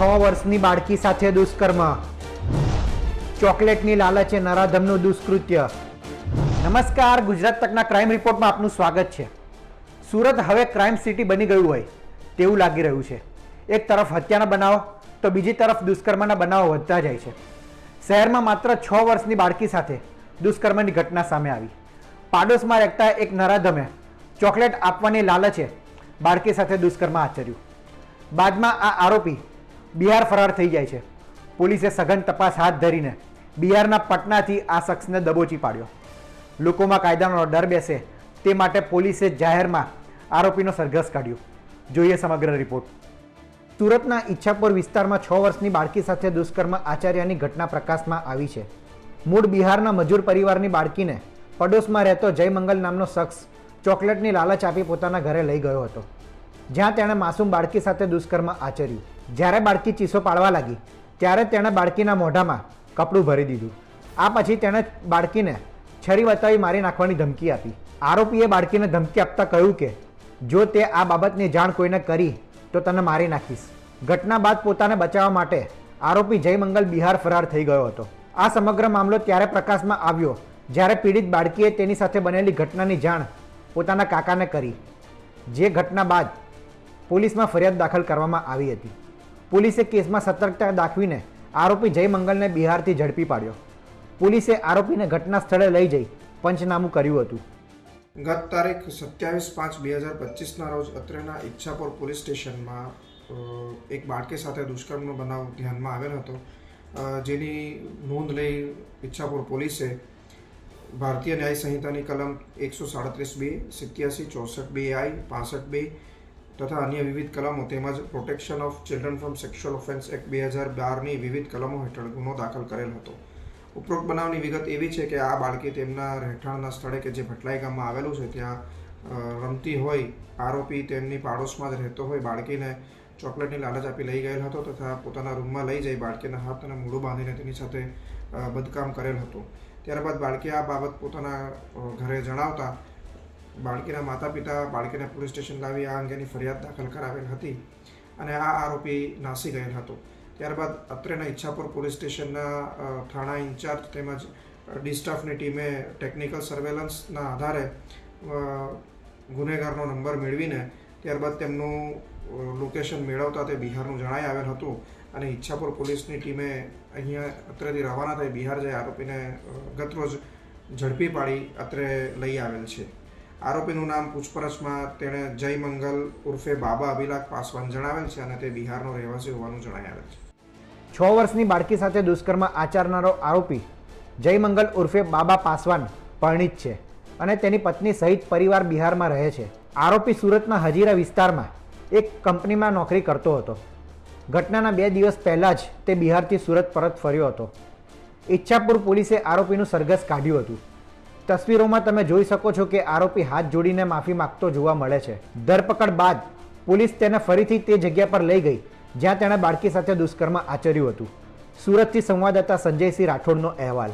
વર્ષની બાળકી સાથે દુષ્કર્મ. ચોકલેટની લાલચે નરાધમનું દુષ્કૃત્ય. નમસ્કાર, ગુજરાત તકના ક્રાઇમ રિપોર્ટમાં આપનું સ્વાગત છે. સુરત હવે ક્રાઇમ સિટી બની ગયું હોય તેવું લાગી રહ્યું છે. એક તરફ હત્યાના બનાવો, તો બીજી તરફ દુષ્કર્મના બનાવો વધતા જાય છે. શહેરમાં માત્ર છ વર્ષની બાળકી સાથે દુષ્કર્મની ઘટના સામે આવી. પાડોશમાં રહેતા એક નરાધમે ચોકલેટ આપવાની લાલચે બાળકી સાથે દુષ્કર્મ આચર્યું. બાદમાં આ આરોપી બિહાર ફરાર થઈ જાય છે. પોલીસે સઘન તપાસ હાથ ધરીને બિહારના પટનાથી આ શખ્સને દબોચી પાડ્યો. લોકોમાં કાયદાનો ડર બેસે તે માટે પોલીસે જાહેરમાં આરોપીનો સરઘસ કાઢ્યો. જોઈએ સમગ્ર રિપોર્ટ. સુરતના ઈચ્છાપુર વિસ્તારમાં છ વર્ષની બાળકી સાથે દુષ્કર્મ આચાર્યની ઘટના પ્રકાશમાં આવી છે. મૂળ બિહારના મજૂર પરિવારની બાળકીને પડોશમાં રહેતો જયમંગલ નામનો શખ્સ ચોકલેટની લાલચ આપી પોતાના ઘરે લઈ ગયો હતો. જ્યાં તેણે માસૂમ બાળકી સાથે દુષ્કર્મ આચર્યું. જ્યારે બાળકી ચીસો પાડવા લાગી, ત્યારે તેણે બાળકીના મોઢામાં કપડું ભરી દીધું. આ પછી તેણે બાળકીને છરી બતાવી મારી નાખવાની ધમકી આપી. આરોપીએ બાળકીને ધમકી આપતા કહ્યું કે, જો તે આ બાબતની જાણ કોઈને કરી, તો તને મારી નાખીશ. ઘટના બાદ પોતાને બચાવવા માટે આરોપી જયમંગલ બિહાર ફરાર થઈ ગયો હતો. આ સમગ્ર મામલો ત્યારે પ્રકાશમાં આવ્યો, જ્યારે પીડિત બાળકીએ તેની સાથે બનેલી ઘટનાની જાણ પોતાના કાકાને કરી. જે ઘટના બાદ પોલીસમાં ફરિયાદ દાખલ કરવામાં આવી હતી. પોલીસે કેસમાં સતર્કતા દાખવીને આરોપી જયમંગલને બિહારથી ઝડપી પાડ્યો. પોલીસે આરોપીને ઘટના સ્થળે લઈ જઈ પંચનામું કર્યું હતું. ગત તારીખ સત્યાવીસ પાંચ બે હજાર પચીસના રોજ અત્રેના ઈચ્છાપુર પોલીસ સ્ટેશનમાં એક બાળકી સાથે દુષ્કર્મનો બનાવ ધ્યાનમાં આવેલ હતો જેની નોંધ લઈ ઈચ્છાપુર પોલીસે ભારતીય ન્યાય સંહિતાની કલમ એકસો સાડત્રીસ બે, સિત્યાસી ચોસઠ બે આઈ, પાસઠ બે તથા અન્ય વિવિધ કલમો તેમજ protection of children from sexual offence act બે હજાર બારની વિવિધ કલમો હેઠળ ગુનો દાખલ કરેલ હતો. ઉપરોક્ત બનાવની વિગત એવી છે કે આ બાળકી તેમના રહેઠાણના સ્થળે કે જે ભટલાઈ ગામમાં આવેલું છે, ત્યાં રમતી હોય, આરોપી તેમની પાડોશમાં જ રહેતો હોય, બાળકીને ચોકલેટની લાલચ આપી લઈ ગયેલ હતો તથા પોતાના રૂમમાં લઈ જઈ બાળકીના હાથ અને મૂળું બાંધીને તેની સાથે બદકામ કરેલ હતું. ત્યારબાદ બાળકી આ બાબત પોતાના ઘરે જણાવતા બાળકીના માતા પિતા બાળકીને પોલીસ સ્ટેશન લાવી આ અંગેની ફરિયાદ દાખલ કરાવેલ હતી અને આ આરોપી નાસી ગયેલ હતો. ત્યારબાદ અત્રેના ઈચ્છાપુર પોલીસ સ્ટેશનના થાણા ઇન્ચાર્જ તેમજ ડિસ્ટાફની ટીમે ટેકનિકલ સર્વેલન્સના આધારે ગુનેગારનો નંબર મેળવીને ત્યારબાદ તેમનું લોકેશન મેળવતા તે બિહારનું જણાઈ આવેલ હતું અને ઈચ્છાપુર પોલીસની ટીમે અહીંયા અત્રેથી રવાના થઈ બિહાર જઈ આરોપીને ગતરોજ ઝડપી પાડી અત્રે લઈ આવેલ છે. આરોપીનું નામ પૂછપરછમાં તેણે જય મંગલ ઉર્ફે બાબા અભિલાખ પાસવાન જણાવેલ છે અને તે બિહારનો રહેવાસી હોવાનું આવેલ છે. છ વર્ષની બાળકી સાથે દુષ્કર્મ આચરનારો આરોપી જયમંગલ ઉર્ફે બાબા પાસવાન પરણિત છે અને તેની પત્ની સહિત પરિવાર બિહારમાં રહે છે. આરોપી સુરતના હજીરા વિસ્તારમાં એક કંપનીમાં નોકરી કરતો હતો. ઘટનાના બે દિવસ પહેલાં જ તે બિહારથી સુરત પરત ફર્યો હતો. ઈચ્છાપુર પોલીસે આરોપીનું સરઘસ કાઢ્યું હતું. તસવીરોમાં તમે જોઈ શકો છો કે આરોપી હાથ જોડીને માફી માંગતો જોવા મળે છે. ધરપકડ બાદ પોલીસ તેને ફરીથી તે જગ્યા પર લઈ ગઈ, જ્યાં તેણે બાળકી સાથે દુષ્કર્મ આચર્યું હતું. સુરતથી સંવાદદાતા સંજયસિંહ રાઠોડનો અહેવાલ.